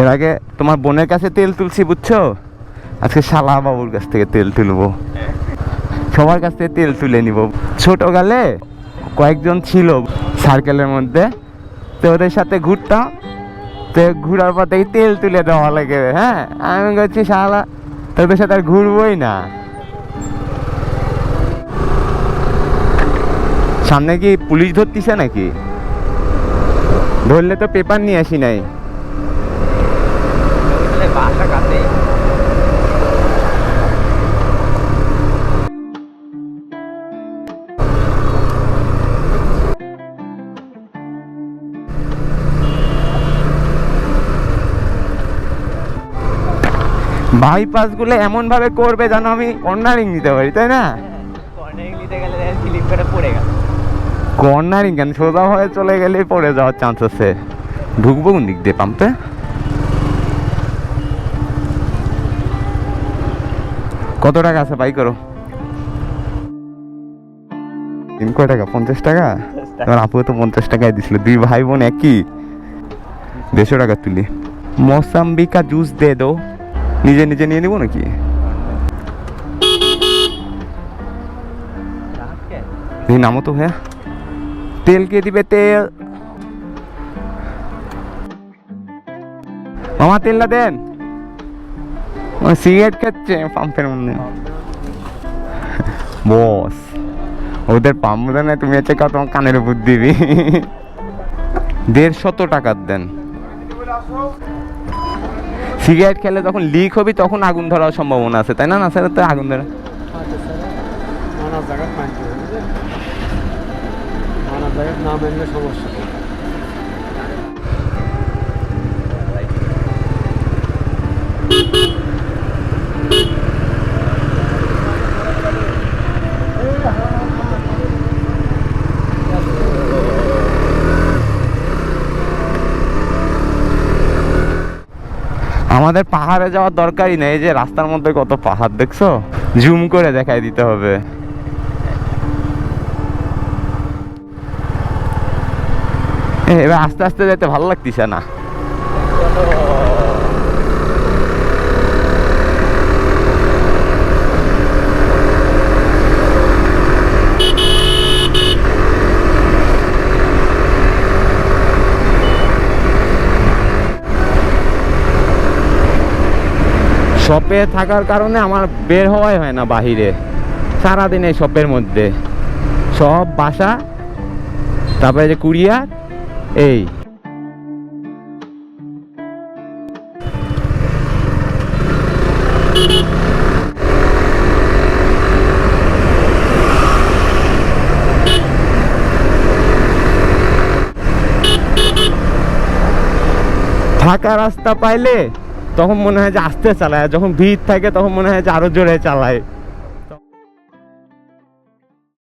এর আগে তোমার বোনের কাছে তেল তুলছি, বুঝছ? আজকে শালা বাবুর কাছ থেকে তেল তুলবো। সবার কাছ থেকে তেল তুলে নিব। ছোট গালে কয়েকজন ছিল সার্কেলের মধ্যে, তো ওদের সাথে ঘুরতাম। তো ঘুরার দেখি তেল তুলে দেওয়া লাগে হ্যাঁ? আমি বলছি, শালা, তোদের সাথে আর ঘুরবোই না। সামনে কি পুলিশ ধরতিছে নাকি? ধরলে তো পেপার নিয়ে আসি নাই। বাইপাসগুলো এমন ভাবে করবে যেন আমি কর্নারিং নিতে পারি তাই না? কর্নারিং নিতে গেলে স্লিপ করে পড়ে গেল। কর্নারিং কেন? সোজা হয়ে চলে গেলেই পড়ে যাওয়ার চান্স আছে ঢুকবো কোন দিক দিয়ে পাম্পে কত টাকা আছে? বাই করো। তিন কয় টাকা? পঞ্চাশ টাকা? এবার আপু তো পঞ্চাশ টাকায় দিছিল। দুই ভাই বোন একই। দেড়শো টাকা তুলি। মৌসাম্বিকা জুস দে দো। নিজে নিজে নিয়ে নিবো নাকি? নামো তো হ্যাঁ তেল কে দিবে তেল? মামা, তেলটা দেন। সিগারেট খাচ্ছে, পাম্পের মধ্যে। বস, ওদের পাম্প দেন তুমি হচ্ছে তোমার কানের উপর দিবি। দেড়শত টাকার দেন। সিগারেট খেলে যখন লিক হবে, তখন আগুন ধরার সম্ভাবনা আছে, তাই না না স্যার তো আগুন ধরা। জায়গায় না সমস্যা। আমাদের পাহাড়ে যাওয়ার দরকারই নেই যে রাস্তার মধ্যে কত পাহাড়, দেখছ? জুম করে দেখাই দিতে হবে। এবার আস্তে আস্তে যেতে ভালো লাগতিছে না? শপে থাকার কারণে আমার বের হওয়াই হয় না বাহিরে। সারাদিন এই শপের মধ্যে। সব বাসা, তারপরে যে কুরিয়ার, এই। ফাঁকা রাস্তা পাইলে তখন মনে হয় যে আস্তে চালায় যখন ভিড় থাকে তখন মনে হয় যে আরও জোরে চালায়।